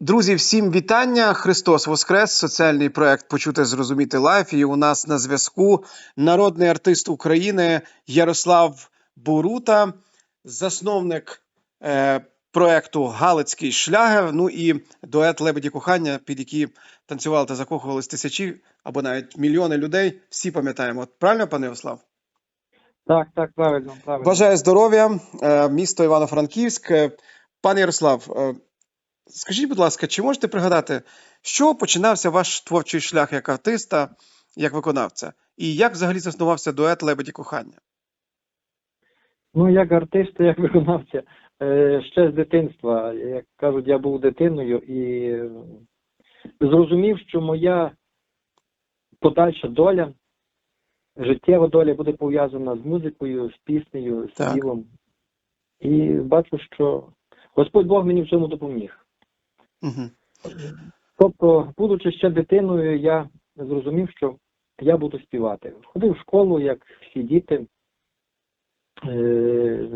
Друзі, всім вітання! Христос Воскрес! Соціальний проект Почути зрозуміти лайф. І у нас на зв'язку народний артист України Ярослав Борута, засновник е, проекту Галицький шлягер. Ну і дует Лебеді кохання, під які танцювали та закохувались тисячі або навіть мільйони людей. Всі пам'ятаємо. Правильно, пане Ярослав? Так, так, правильно, правильно. Бажаю здоров'я, е, місто Івано-Франківськ. Е, Пане Ярослав, е, скажіть, будь ласка, чи можете пригадати, з починався ваш творчий шлях як артиста, як виконавця? І як взагалі заснувався дует Лебеді кохання? Ну, як артист, як виконавця, е, ще з дитинства, як кажуть, я був дитиною і зрозумів, що моя подальша доля, життєва доля буде пов'язана з музикою, з піснею, з співом. І бачу, що Господь Бог мені в цьому допоміг. Угу. Тобто, будучи ще дитиною, я зрозумів, що я буду співати. Ходив в школу, як всі діти, е-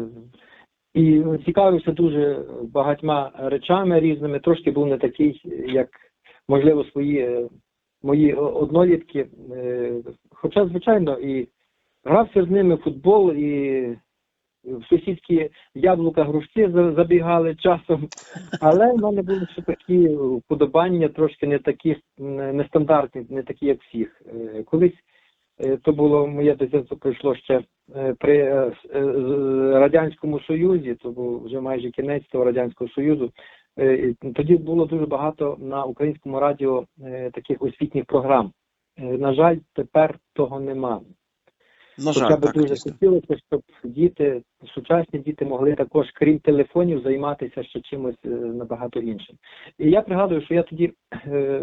і цікавився дуже багатьма речами різними. Трошки був не такий, як, можливо, свої е, мої однолітки. Е- Хоча, звичайно, і грався з ними в футбол, і в сусідські яблука грушки за- забігали часом. Але в мене були ще такі вподобання, трошки не такі не- нестандартні, не такі, як всіх. Е, Колись е, то було моє дитинство пройшло ще е, при Радянському Союзі, то був вже майже кінець того Радянського Союзу. Тоді було дуже багато на українському радіо таких освітніх програм. На жаль, тепер того нема. На Хоча жаль, б так. дуже дійсно. хотілося, щоб діти, сучасні діти могли також, крім телефонів, займатися ще чимось е, набагато іншим. І я пригадую, що я тоді е,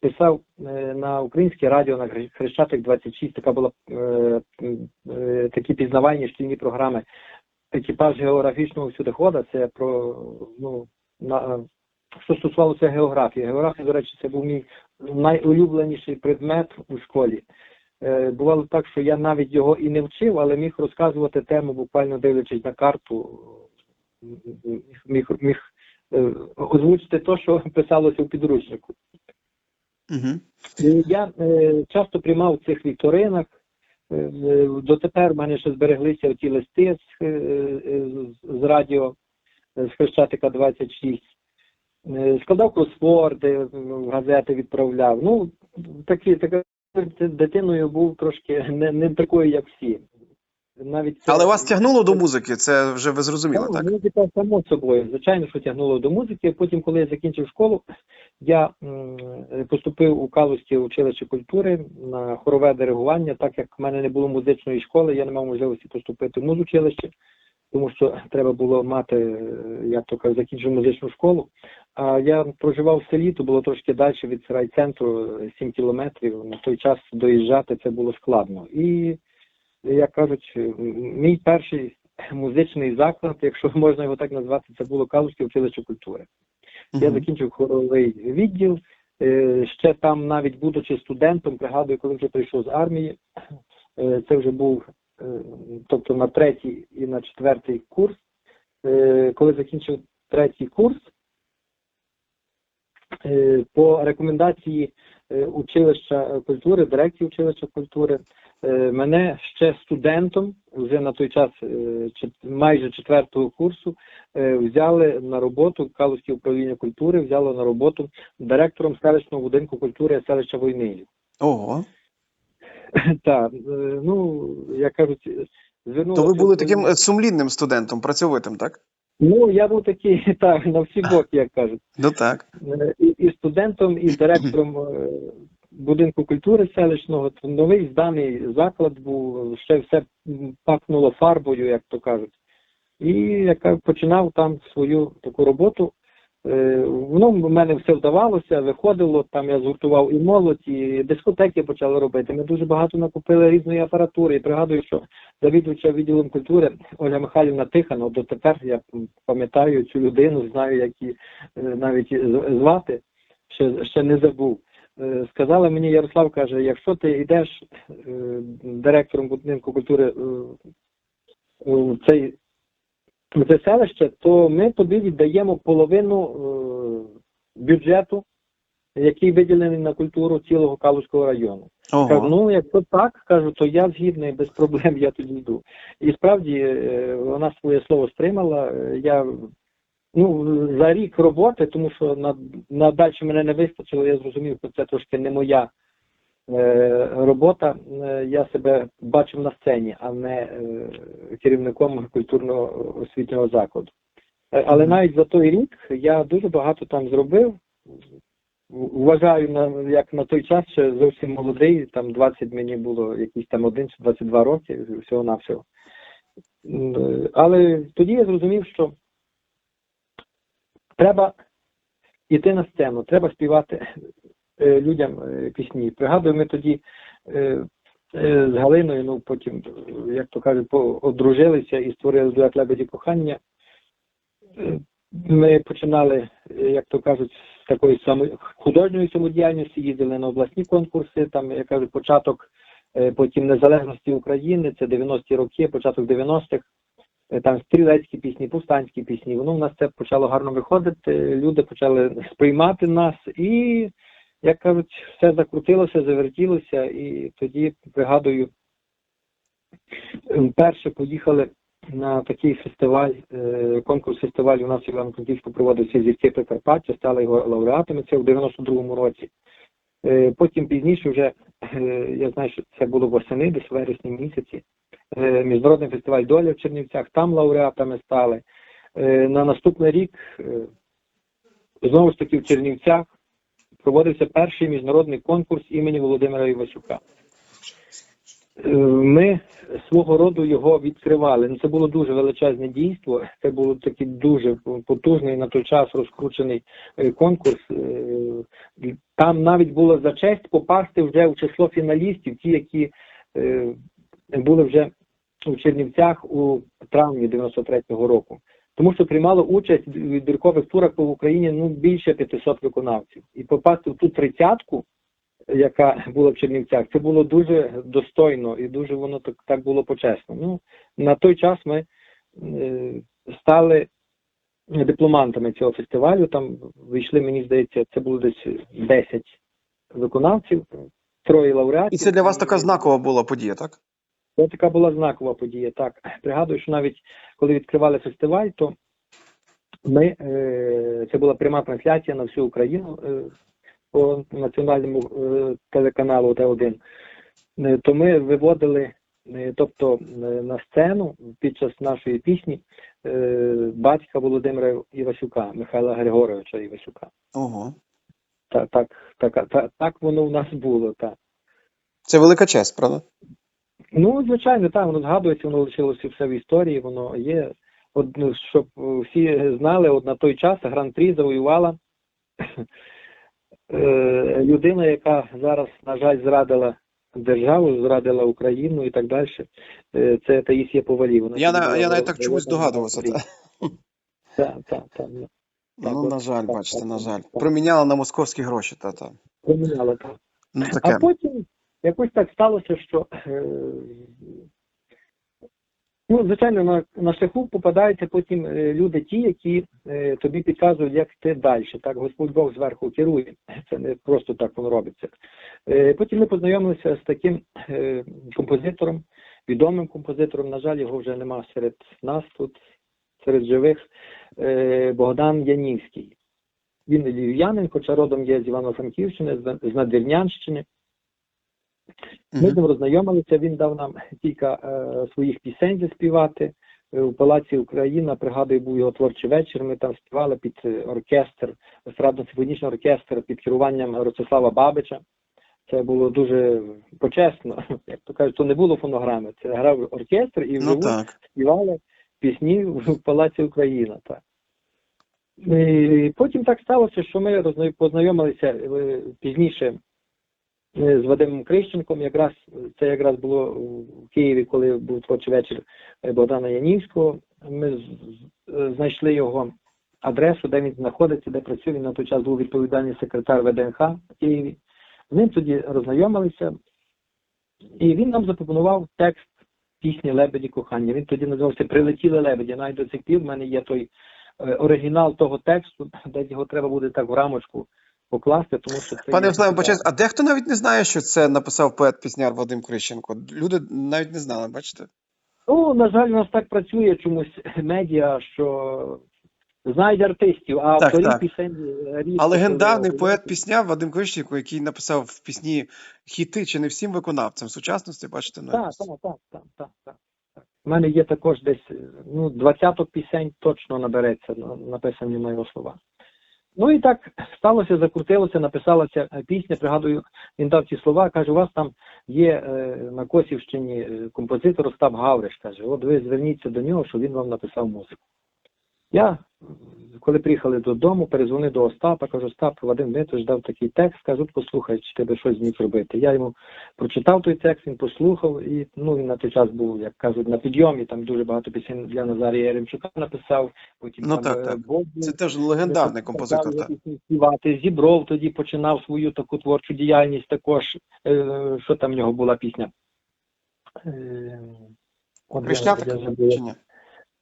писав е, на українське радіо на Хрещ- Хрещатик 26, така була е, е, такі пізнавальні шкільні програми. Екіпаж географічного всюдихода, це про ну на що стосувалося географії. Географія, до речі, це був мій найулюбленіший предмет у школі. Е, Бувало так, що я навіть його і не вчив, але міг розказувати тему, буквально дивлячись на карту, міг, міг, е, озвучити те, що писалося в підручнику. Угу. Я часто приймав в цих вікторинах. Дотепер в мене ще збереглися ті листи з, з- радіо з Хрещатика 26. Е, Складав кросворди, газети відправляв. Ну, такі, така дитиною був трошки не, не такою, як всі. Навіть це- Але вас тягнуло до музики, це вже ви зрозуміли, Ну, так? Музика само собою. Звичайно, що тягнуло до музики. Потім, коли я закінчив школу, я поступив у Калузьке училище культури на хорове диригування. Так як в мене не було музичної школи, я не мав можливості поступити в музучилище, тому що треба було мати, е, як то кажуть, закінчив музичну школу. А я проживав в селі, то було трошки далі від райцентру, е, 7 кілометрів. На той час доїжджати це було складно. І як кажуть, мій перший музичний заклад, якщо можна його так назвати, це було Калузьке училище культури. Я закінчив хоровий відділ. Е, Ще там, навіть будучи студентом, пригадую, коли вже прийшов з армії, е, це вже був е, тобто на третій і на четвертий курс. Коли закінчив третій курс, по рекомендації е, училища культури, дирекції училища культури, е, мене ще студентом, вже на той час е, майже четвертого курсу, е, взяли на роботу Калузьке управління культури, взяло на роботу директором селищного будинку культури селища Войнилів. Ого. Так, е, ну як кажуть, звернулося. То ви були таким е, сумлінним студентом, працьовитим, так? Ну я був такий так на всі боки, як кажуть. Ну так. Е, і, і студентом, і директором е, будинку культури селищного. Новий зданий заклад був, ще все пахнуло фарбою, як то кажуть. І я починав там свою таку роботу. Е, Воно в мене все вдавалося, виходило, там я згуртував і молодь, і дискотеки почали робити. Ми дуже багато накупили різної апаратури. І пригадую, що завідувача відділом культури Ольга Михайлівна Тиханова, дотепер я пам'ятаю цю людину, знаю, як її е, навіть звати, ще, ще не забув. Е, Сказала мені Ярослав, каже, якщо ти йдеш директором будинку культури у цей в це селище, то ми тобі віддаємо половину бюджету, який виділений на культуру цілого Калузького району. Кажу, ну якщо так, кажу, то я згідний, без проблем я тоді йду. І справді е, вона своє слово стримала. Е, Я ну за рік роботи, тому що на, на далі мене не вистачило, я зрозумів, що це трошки не моя е, робота. Е, Я себе бачив на сцені, а не е, керівником культурного освітнього закладу. Е, Але навіть за той рік я дуже багато там зробив. Вважаю, на як на той час ще зовсім молодий, там 20 мені було якісь там 1 чи 22 роки, всього навсього. Але тоді я зрозумів, що треба йти на сцену, треба співати е, людям е, пісні. Пригадую, ми тоді е, е, з Галиною, ну потім, е, як то кажуть, одружилися і створили дует лебеді кохання. Е, Ми починали, е, як то кажуть, з такої само... художньої самодіяльності, їздили на обласні конкурси, там, я кажу, початок е, потім незалежності України, це 90-ті роки, початок 90-х, е, там стрілецькі пісні, повстанські пісні. Воно в нас це почало гарно виходити, люди почали сприймати нас і, як кажуть, все закрутилося, завертілося, і тоді, пригадую, е, перше поїхали на такий фестиваль, е, конкурс фестиваль у нас в Івано-Франківську проводився зірки Прикарпаття, стали його лауреатами це в 92-му році. Е, Потім пізніше вже, е, я знаю, що це було восени, десь в вересні місяці, міжнародний фестиваль доля в Чернівцях, там лауреатами стали. На наступний рік, знову ж таки в Чернівцях, проводився перший міжнародний конкурс імені Володимира Івасюка. Е, Ми свого роду його відкривали. Ну, Це було дуже величезне дійство. Це було такий дуже потужний на той час розкручений е, конкурс. Е, Там навіть було за честь попасти вже в число фіналістів, ті, які були вже у Чернівцях у травні 93-го року. Тому що приймало участь в відбіркових турах по Україні ну більше 500 виконавців. І попасти в ту тридцятку, яка була в Чернівцях, це було дуже достойно і дуже воно так, так було почесно. Ну на той час ми е, стали дипломантами цього фестивалю. Там вийшли, мені здається, це було десь 10 виконавців, троє лауреатів. І це для вас така знакова була подія, так? Це така була знакова подія. Так пригадую, що навіть коли відкривали фестиваль, то ми е, це була пряма трансляція на всю Україну е, по національному е, телеканалу Т1. Е, то ми виводили, тобто на сцену під час нашої пісні батька Володимира Івасюка, Михайла Григоровича Івасюка. Ого. Так, так, так, так, так воно в нас було. Так. Це велика честь, правда? Ну, звичайно, так, воно згадується, воно лишилося все в історії, воно є. От, ну, щоб всі знали, от на той час гран-прі завоювала е, людина, яка зараз, на жаль, зрадила державу, зрадила Україну і так далі. Е, Це Таїсія Повалій. Вона Я, на- я навіть так чомусь Гран-прі. Так. Так, так, так. ну, Так, Ну, от, на жаль, так, бачите, так, на жаль. так. Проміняла на московські гроші, та-та. Поміняла, так. Ну, А потім якось так сталося, що е, ну, звичайно, на, на шляху попадаються потім е, люди, ті, які е, тобі підказують, як йти далі. Так, Господь Бог зверху керує. Це не просто так воно робиться. Потім ми познайомилися з таким композитором, відомим композитором. На жаль, його вже нема серед нас тут, серед живих. Богдан Янівський. Він львів'янин, хоча родом є з Івано-Франківщини, з Надвірнянщини. Ми з ним роззнайомилися, він дав нам кілька е, своїх пісень заспівати. Е, У Палаці Україна, пригадую, був його творчий вечір. Ми там співали під е, оркестр, естрадно-симфонічний оркестр під керуванням Ростислава Бабича. Це було дуже почесно. Як то кажуть, то не було фонограми. Це грав оркестр і Ну вживу так. співали пісні в Палаці Україна. Так. І потім так сталося, що ми познайомилися е, пізніше з Вадимом Крищенком. Якраз це якраз було в Києві, коли був творчий вечір Богдана Янівського. Ми знайшли його адресу, де він знаходиться, де працює. Він на той час був відповідальний секретар ВДНХ в Києві. З ним тоді роззнайомилися, і він нам запропонував текст пісні Лебеді кохання. Він тоді називався Прилетіли лебеді. Навіть до цих пір в мене є той е, оригінал того тексту, де його треба буде так в рамочку покласти, тому що це Пане є Владиславе, а дехто навіть не знає, що це написав поет-пісняр Вадим Крищенко. Люди навіть не знали, бачите? Ну, на жаль, у нас так працює чомусь медіа, що знають артистів, а Так, авторів так. пісень е, А легендарний поет-пісняр Вадим Крищенко, який написав в пісні хіти чи не всім виконавцям сучасності, бачите, ну, Так, так, так, так, так, так. У мене є також десь ну, двадцяток пісень точно набереться, написані на його слова. Ну і так сталося, закрутилося, написалася е, пісня. Пригадую, він дав ці слова, каже, у вас там є е, на Косівщині е, композитор Остап Гавриш. Каже, от ви зверніться до нього, щоб він вам написав музику. Я, коли приїхали додому, перезвонив до Остапа, кажу, Остап, Вадим Дмитрович дав такий текст, кажу, послухай, чи тебе щось зміг зробити. Я йому прочитав той текст, він послухав, і ну він на той час був, як кажуть, на підйомі. Там дуже багато пісень для Назарія Яремчука написав. Потім Ну, там так, е, так. Це теж легендарний композитор. Так. співати. Зібров тоді починав свою таку творчу діяльність також. Е, що там в нього була пісня? Е, Хрещатик я чи ні?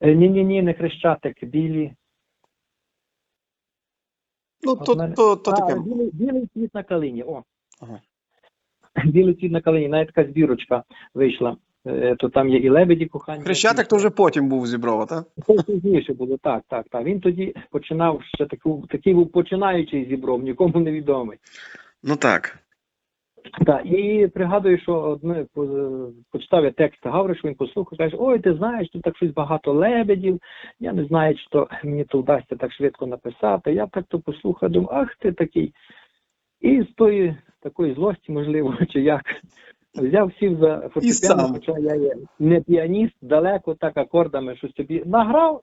Е, Ні, ні, ні, не хрещатик, білі. Ну, От то, мене- то, то А, таке. білий, білий цвіт на калині. О. Ага. Білий цвіт на калині, навіть така збірочка вийшла. Е, То там є і лебеді кохання. Хрещатик то вже потім був зіброва, так? Це пізніше було, так, так, так. Він тоді починав ще таку, такий був починаючий зібров, нікому не відомий. Ну так. Так, і пригадую, що одне по- почитав я текст Гавришу, він послухав, каже, ой, ти знаєш, тут так щось багато лебедів, я не знаю, чи то мені то вдасться так швидко написати. Я так то послухав, думаю, ах ти такий. І з тої такої злості, можливо, чи як, взяв сів за фортепіано, хоча я є не піаніст, далеко так акордами щось собі награв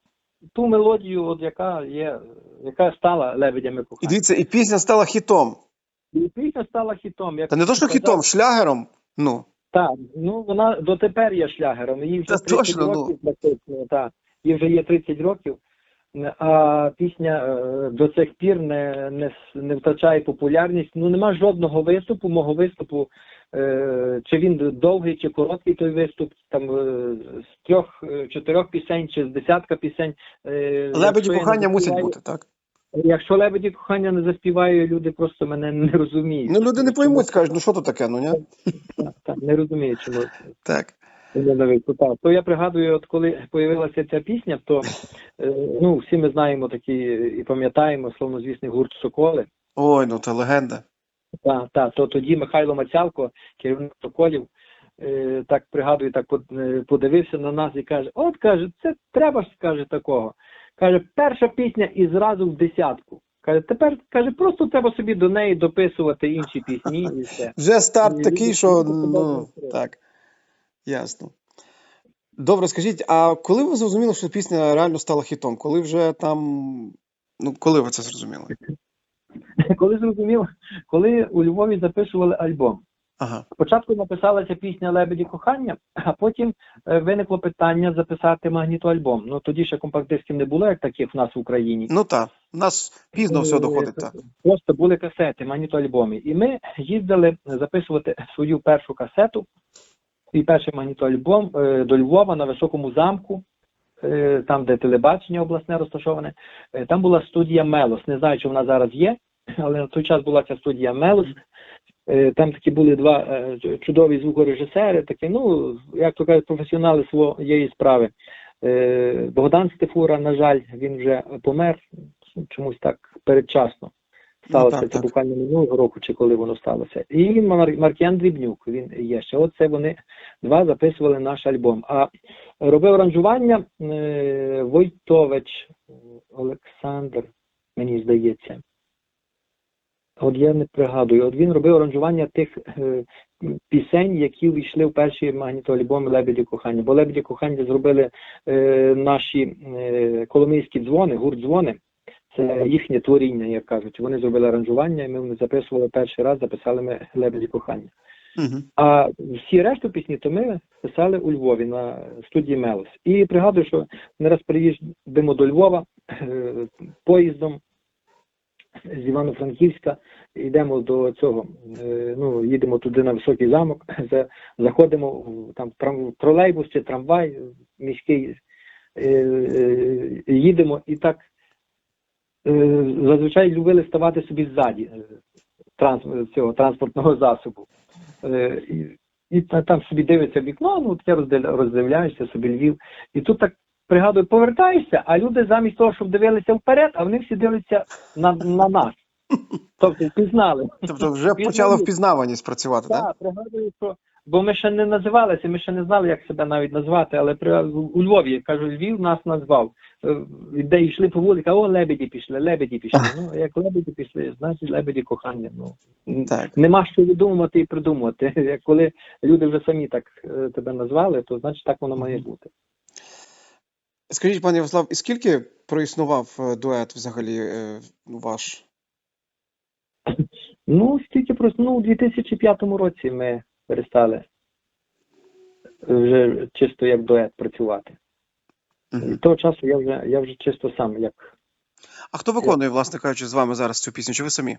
ту мелодію, от яка є, яка стала лебедями І дивіться, і пісня стала хітом. І пісня стала хітом. Як Та не то, що казав- хітом, шлягером. Ну, Так, ну вона дотепер є шлягером. Їй вже Та 30 точно, ну. років практично, так. Їй вже є 30 років, а пісня е, до цих пір не, не, с- не втрачає популярність. Ну нема жодного виступу, мого виступу, е, чи він довгий, чи короткий той виступ, там е, з трьох, е, чотирьох пісень, чи з десятка пісень. е, лебеді якщо я не кохання мусять заспіваю- бути, так? Якщо лебеді кохання не заспіваю, люди просто мене не розуміють. Ну, люди не поймуть, скажуть, ну що то таке, ну ні? Так, так, не розуміють, чому. Так. Так. То я пригадую, от коли з'явилася ця пісня, то е, ну, всі ми знаємо такі і пам'ятаємо словнозвісний гурт Соколи. Ой, ну це легенда. Та, та, то тоді Михайло Мацялко, керівник Соколів, так пригадую, так е, подивився на нас і каже: От каже, це треба ж каже такого. Каже, перша пісня і зразу в десятку. Каже, тепер каже, просто треба собі до неї дописувати інші пісні і все. Вже старт такий, що ну так. Ясно. Добре, скажіть, а коли ви зрозуміли, що пісня реально стала хітом? Коли вже там. Ну, коли ви це зрозуміли? Коли зрозумів, коли у Львові записували альбом. Ага. Спочатку написалася пісня Лебеді кохання, а потім е, виникло питання записати магнітоальбом. Ну тоді ще компакт-дисків не було, як таких в нас в Україні. Ну так. У нас пізно все доходить, так. Просто були касети, магнітоальбоми. І ми їздили записувати свою першу касету, свій перший магнітоальбом е, до Львова на високому замку, е, там, де телебачення обласне розташоване. Там була студія Мелос. Не знаю, чи вона зараз є, але на той час була ця студія Мелос. Е, Там такі були два е, чудові звукорежисери, такі, ну, як то кажуть, професіонали своєї справи. Е, Богдан Стефура, на жаль, він вже помер чомусь так передчасно. Сталося Ну, так, це так. буквально минулого року, чи коли воно сталося. І Мар- Маркіян Дрібнюк, він є ще. Оце вони два записували наш альбом. А робив аранжування Войтович Олександр, мені здається. От я не пригадую. От він робив аранжування тих е, пісень, які війшли в перші магнітоальбоми Лебеді кохання. Бо Лебеді кохання зробили е, наші е, коломийські дзвони, гурт дзвони. Це їхнє творіння, як кажуть. Вони зробили аранжування, і ми вони записували перший раз, записали ми Лебеді кохання. Угу. А всі решту пісні то ми писали у Львові на студії Мелос. І пригадую, що не раз приїздимо до Львова е, поїздом з Івано-Франківська, йдемо до цього, е, ну, їдемо туди на високий замок, заходимо в там трам, тролейбус чи трамвай міський, е, е, їдемо і так зазвичай любили ставати собі ззаді цього транспортного засобу. І, і там собі дивиться вікно, ну роздивля- роздивляєшся собі Львів. І тут так пригадую, повертаєшся, а люди замість того, щоб дивилися вперед, а вони всі дивляться на, на нас. Тобто пізнали. Тобто вже Він почала впізнаваність працювати, так? Так, пригадую, що бо ми ще не називалися, ми ще не знали, як себе навіть назвати, але при у Львові кажу, Львів нас назвав. Е, Де йшли по вулиці, о, лебеді пішли, лебеді пішли. Ну, як лебеді пішли, значить лебеді кохання. Ну Так. нема що видумувати і придумувати. Як коли люди вже самі так е, тебе назвали, то значить так воно має бути. Скажіть, пане Ярослав, і скільки проіснував е, дует взагалі е, ваш? Ну, стільки просто ну, у 2005 році ми перестали вже чисто як дует працювати. Мгм. З того часу я вже я вже чисто сам як. А хто виконує, власне кажучи, з вами зараз цю пісню? Чи ви самі?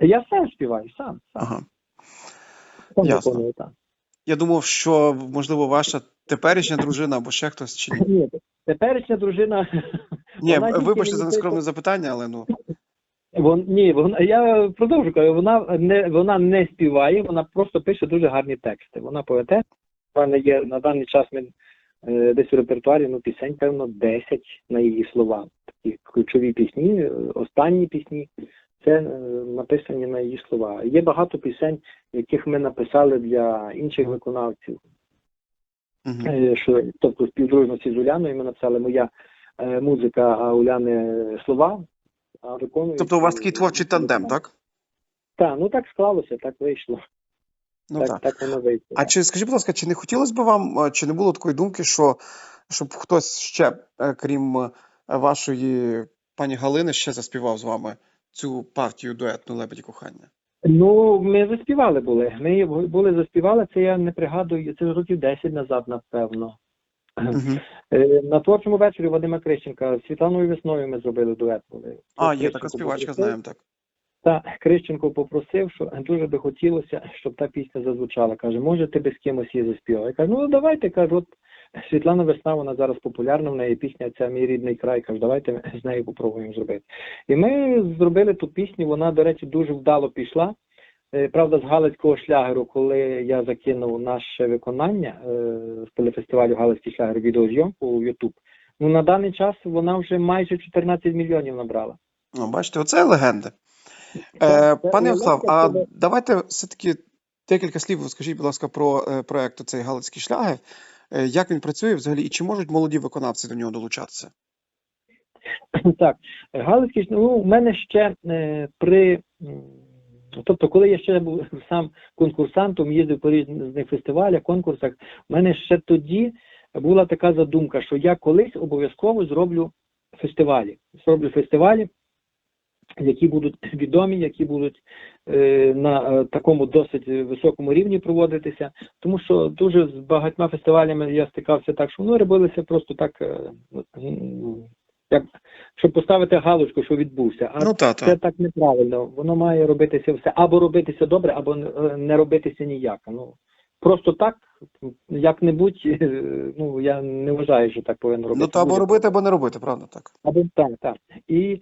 Я сам співаю, сам, сам. Ага. сам ясно. виконую, так. Я думав, що можливо ваша теперішня дружина або ще хтось чи ні. Ні, теперішня дружина. Ні, вибачте за нескромне запитання, але ну Вон, ні, вона, я продовжу кажу, вона не, вона не співає, вона просто пише дуже гарні тексти. Вона поетеса. Мене є на даний час ми, е, десь у репертуарі ну, пісень, певно, 10 на її слова. Такі ключові пісні, е, останні пісні. Це е, написані на її слова. Є багато пісень, яких ми написали для інших виконавців. Е, що тобто співдружності з Уляною ми написали моя е, музика, а Уляни слова. А виконують, Тобто у вас такий творчий тандем, так? Так, ну так склалося, так вийшло. Ну так, так. так воно вийшло. А чи скажіть, будь ласка, чи не хотілося б вам, е, чи не було такої думки, що щоб хтось ще, е, крім вашої пані Галини, ще заспівав з вами цю партію дуетну лебеді кохання? Ну, ми заспівали були. Ми були заспівали, це я не пригадую, це років 10 назад, напевно. Е, На творчому вечорі Вадима Крищенка з Світланою Весною ми зробили дует. Були. А, є така співачка, знаємо так. Та Крищенко попросив, що дуже би хотілося, щоб та пісня зазвучала. Каже, може, ти би з кимось її заспівав? Я кажу, ну давайте, кажу, от Світлана Весна, вона зараз популярна, в неї пісня ця мій рідний край. Кажу, давайте ми з нею попробуємо зробити. І ми зробили ту пісню, вона, до речі, дуже вдало пішла. Е, Правда, з Галицького шлягеру, коли я закинув наше виконання е, з телефестивалю Галицький шлягер відеозйомку у YouTube, ну на даний час вона вже майже 14 мільйонів набрала. Ну, бачите, оце легенди. Е, пане Ярослав, а давайте все-таки декілька слів скажіть, будь ласка, про е, проект цей Галицький шлягер. Е, Як він працює взагалі, і чи можуть молоді виконавці до нього долучатися? Так, Галицький, ну, у мене ще е, при. Тобто, коли я ще був сам конкурсантом, їздив по різних фестивалях, конкурсах, у мене ще тоді була така задумка, що я колись обов'язково зроблю фестивалі. Зроблю фестивалі, які будуть відомі, які будуть е, на е, такому досить високому рівні проводитися. Тому що дуже з багатьма фестивалями я стикався так, що вони робилися просто так, е, як щоб поставити галочку, що відбувся. А ну та, це так неправильно. Воно має робитися все або робитися добре, або не робитися ніяк. Ну просто так, як-небудь, ну я не вважаю, що так повинно робити. Ну то або робити, або не робити, правда так? або так, так. І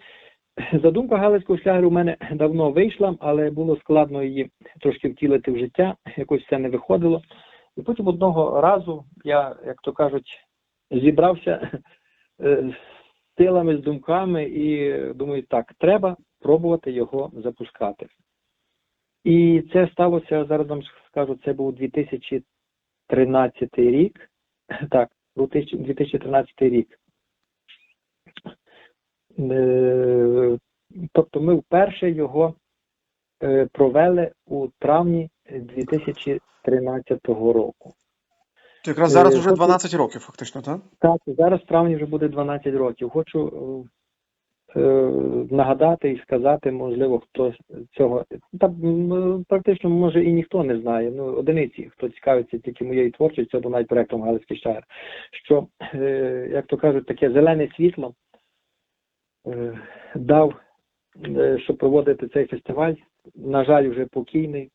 задумка Галицького шлягеру у мене давно вийшла, але було складно її трошки втілити в життя, якось все не виходило. І потім одного разу я, як то кажуть, зібрався е, з силами, з думками і думаю, так, треба пробувати його запускати. І це сталося, зараз вам скажу, це був 2013 рік. Так, 2013 рік. Е, Тобто ми вперше його е, провели у травні 2013 року. То якраз зараз Е, вже 12 років, фактично, так? Так, зараз в травні вже буде 12 років. Хочу е, нагадати і сказати, можливо, хто цього та практично може і ніхто не знає. Ну одиниці, хто цікавиться тільки моєю творчістю або навіть проектом Галицький Шагер, що е, як то кажуть, таке зелене світло дав, е, щоб проводити цей фестиваль. На жаль, вже покійний.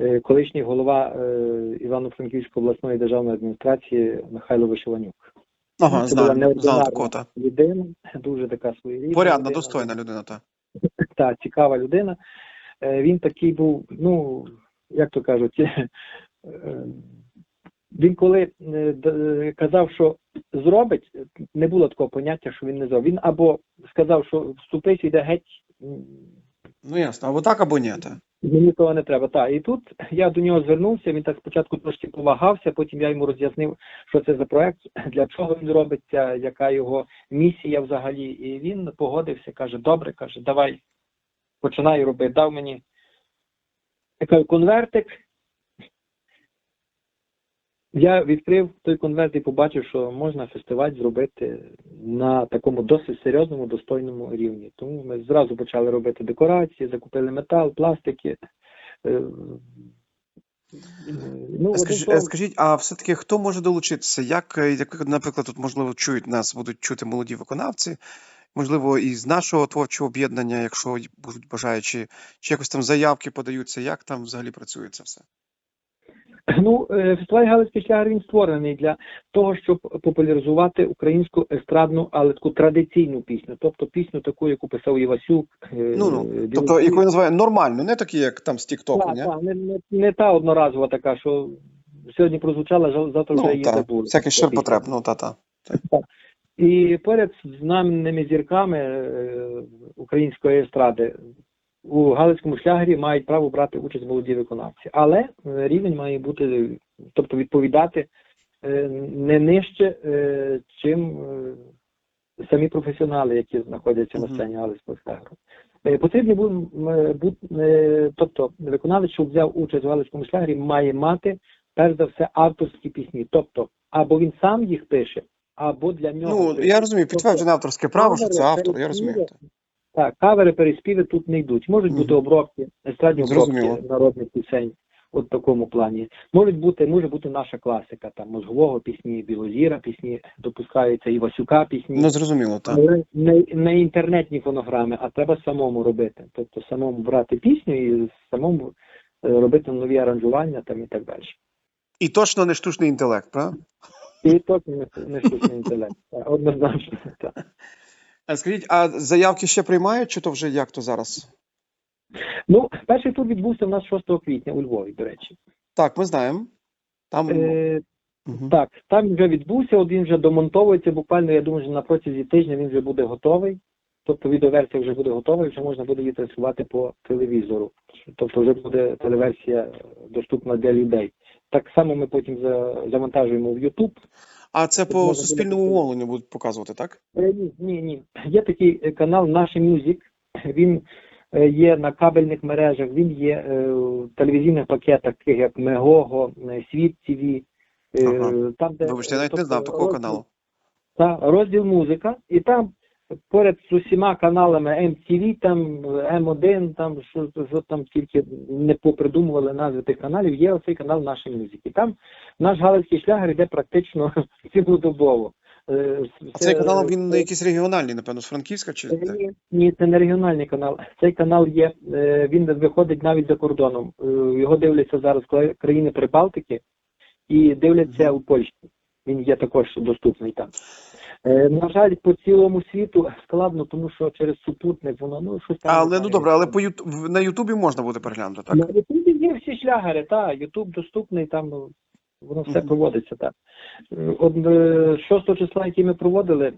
е, Колишній голова е, Івано-Франківської обласної державної адміністрації Михайло Вишиванюк. Ага, знаю, знаю такого, та. людина, дуже така своєрідна. Порядна, людина. достойна людина, та. та цікава людина. Е, Він такий був, ну як то кажуть, е, він коли е, казав, що зробить, не було такого поняття, що він не зробить. Він або сказав, що вступись, йде геть. Ну ясно, або так, або ні. Та. Мені того не треба. Так, і тут я до нього звернувся. Він так спочатку трошки повагався, потім я йому роз'яснив, що це за проект, для чого він робиться, яка його місія взагалі. І він погодився, каже: Добре, каже, давай починай робити. Дав мені конвертик. Я відкрив той конверт і побачив, що можна фестиваль зробити на такому досить серйозному, достойному рівні. Тому ми зразу почали робити декорації, закупили метал, пластики. Е, Ну, одним Скажіть, словом, скажіть, а все-таки хто може долучитися? Як, е, як, наприклад, тут можливо чують нас, будуть чути молоді виконавці, можливо, і з нашого творчого об'єднання, якщо будуть бажаючі, чи якось там заявки подаються, як там взагалі працює це все? Ну, е, фестиваль Галицький шлягер він створений для того, щоб популяризувати українську естрадну, але таку традиційну пісню, тобто пісню таку, яку писав Івасюк. е, Ну ну, Білоцерків. тобто, яку я називаю нормально, не такі, як там з Тіктоку, Так, ні? так, не, не, не та одноразова така, що сьогодні прозвучала, завтра вже Ну її так, забули. всякий Ця пісня. ну та-та. І поряд з знаменними зірками е, української естради у Галицькому шлягері мають право брати участь молоді виконавці. Але е, рівень має бути, тобто відповідати е, не нижче, е, чим самі професіонали, які знаходяться на сцені Галицького шлягеру. Потрібно бу- м, бу- е, тобто виконавець, що взяв участь в Галицькому шлягері, має мати перш за все авторські пісні. Тобто, або він сам їх пише, або для нього. Ну, я розумію, підтверджене авторське право, що це автор, я розумію. Так, кавери, переспіви тут не йдуть. Можуть Мгм. бути обробки, естрадні обробки народних пісень. От в такому плані. Можуть бути, може бути наша класика, там мозгового пісні, білозіра пісні, допускаються і Васюка пісні. Ну, зрозуміло, так. Але не, не інтернетні фонограми, а треба самому робити. Тобто самому брати пісню і самому е, робити нові аранжування там і так далі. І точно не штучний інтелект, правда? І точно не штучний інтелект. Однозначно. Так. А скажіть, а заявки ще приймають, чи то вже як то зараз? Ну, перший тур відбувся у нас 6 квітня у Львові, до речі. Так, ми знаємо. Там. Е, Мгм. Так, там вже відбувся, він вже домонтовується. Буквально, я думаю, що на протязі тижня він вже буде готовий. Тобто відеоверсія вже буде готова, і вже можна буде її транслювати по телевізору. Тобто вже буде телеверсія доступна для людей. Так само ми потім за, завантажуємо в YouTube. А це по суспільному мовленню будуть показувати, так? Е, Ні, ні, ні. Є такий е, канал «Наші Мюзик. Він е, є на кабельних мережах, він є в телевізійних пакетах, таких як Мегого, Світ ТВ. Ага. Там, де, Вибачте, я навіть не тобто, знав такого розділ- каналу. та, розділ музика, і там поряд з усіма каналами MTV, там М1, там що, що там тільки не попридумували назви тих каналів, є оцей канал нашої музики. Там наш галицький шлягер йде практично цілодобово. Е, А цей канал він якийсь регіональний, напевно, з Франківська чи. Ні, ні, це не регіональний канал. Цей канал є, е, він виходить навіть за кордоном. Е, Його дивляться зараз країни Прибалтики і дивляться у Польщі. Він є також доступний там. Е, На жаль, по цілому світу складно, тому що через супутник воно ну щось там. Але ну добре, але по Юту... в- на Ютубі можна буде переглянути, так? На Ютубі є всі шлягери, так, Ютуб доступний, там ну, воно все Мгм. проводиться так. Е, От е, 6 числа, який ми проводили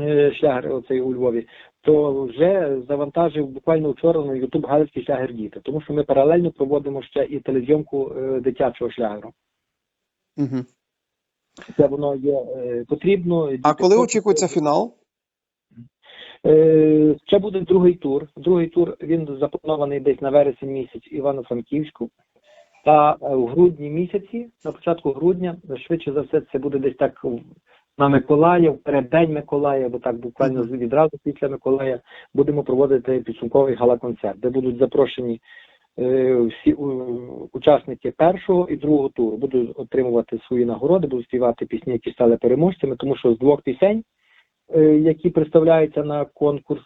е, шлягер оцей у Львові, то вже завантажив буквально вчора на Ютуб Галицький шлягер діти, тому що ми паралельно проводимо ще і телезйомку е, дитячого шлягеру. Угу. Це воно є е, потрібно. А коли очікується фінал? Е, Ще буде другий тур. Другий тур він запланований десь на вересень місяць Івано-Франківську. Та е, в грудні місяці, на початку грудня, швидше за все, це буде десь так на Миколая, в переддень Миколая, бо так буквально відразу після Миколая будемо проводити підсумковий гала-концерт, де будуть запрошені е, всі е, учасники першого і другого туру. Будуть отримувати свої нагороди, будуть співати пісні, які стали переможцями, тому що з двох пісень е, які представляються на конкурс.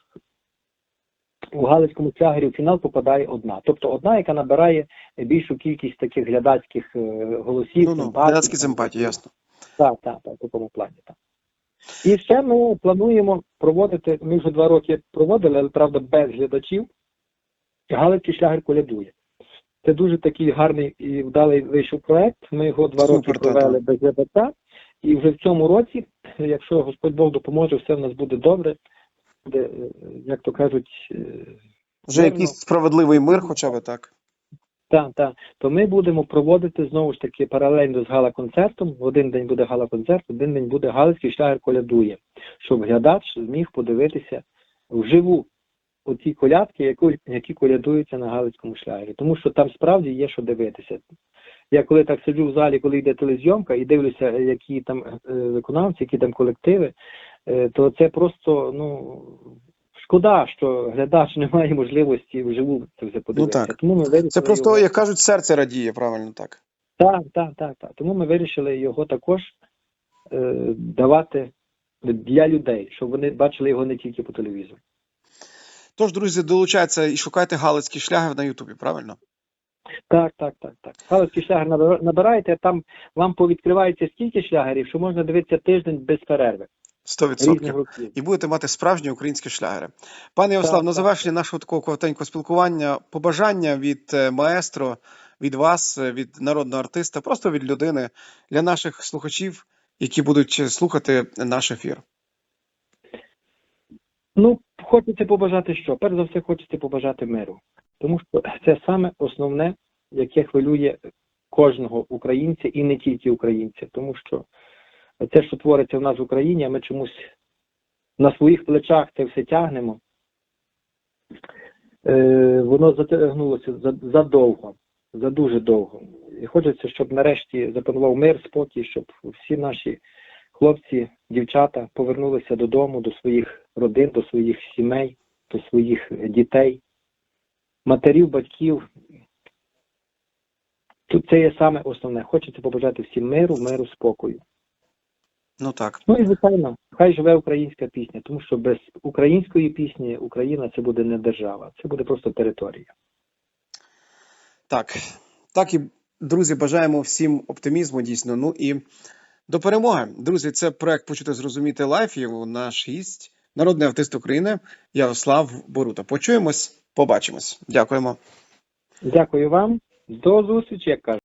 У Галицькому тягері в фінал попадає одна. Тобто одна, яка набирає більшу кількість таких глядацьких е, голосів. Ну ну, глядацькі симпатії, ясно. Так, так, так, в такому плані. Так. І ще ми плануємо проводити. Ми вже два роки проводили, але правда без глядачів. Галицький шлягер колядує. Це дуже такий гарний і вдалий вийшов проект. Ми його два Супер, роки провели без глядача. І вже в цьому році, якщо Господь Бог допоможе, все в нас буде добре. Буде, е, як то кажуть, е, Вже Вірно. якийсь справедливий мир, хоча б так. Так, так. То ми будемо проводити знову ж таки паралельно з гала-концертом. В один день буде гала-концерт, в один день буде галицький шлягер колядує, щоб глядач зміг подивитися вживу оці колядки, які, колядуються на галицькому шлягері. Тому що там справді є що дивитися. Я коли так сиджу в залі, коли йде телезйомка, і дивлюся, які там е, виконавці, які там колективи, е, то це просто ну шкода, що глядач не має можливості вживу це все подивитися. Ну так. Тому ми вирішили Це просто, його... як кажуть, серце радіє, правильно так. Так, так, так, так. Тому ми вирішили його також е, давати для людей, щоб вони бачили його не тільки по телевізору. Тож, друзі, долучайтеся і шукайте галицький шлягер на Ютубі, правильно? Так, так, так, так. Галицький шлягер набира- набираєте, там вам повідкривається стільки шлягерів, що можна дивитися тиждень без перерви. 100%. І будете мати справжні українські шлягери. Пане Ярослав, на завершення нашого такого коротенького спілкування, побажання від е, маестро, від вас, е, від народного артиста, просто від людини для наших слухачів, які будуть слухати наш ефір. Ну, хочеться побажати що? Перш за все, хочеться побажати миру. Тому що це саме основне, яке хвилює кожного українця і не тільки українця. Тому що це, що твориться в нас в Україні, ми чомусь на своїх плечах це все тягнемо. Е, воно затягнулося задовго, за дуже довго. І хочеться, щоб нарешті запанував мир, спокій, щоб всі наші хлопці, дівчата повернулися додому, до своїх родин, до своїх сімей, до своїх дітей, матерів, батьків. Тут це є саме основне. Хочеться побажати всім миру, миру, спокою. Ну так. Ну і звичайно, хай живе українська пісня, тому що без української пісні Україна це буде не держава, це буде просто територія. Так, так і друзі, бажаємо всім оптимізму дійсно. Ну і до перемоги. Друзі, це проект Почути зрозуміти лайф. Його наш гість, народний артист України Ярослав Борута. Почуємось, побачимось. Дякуємо. Дякую вам. До зустрічі, як кажуть.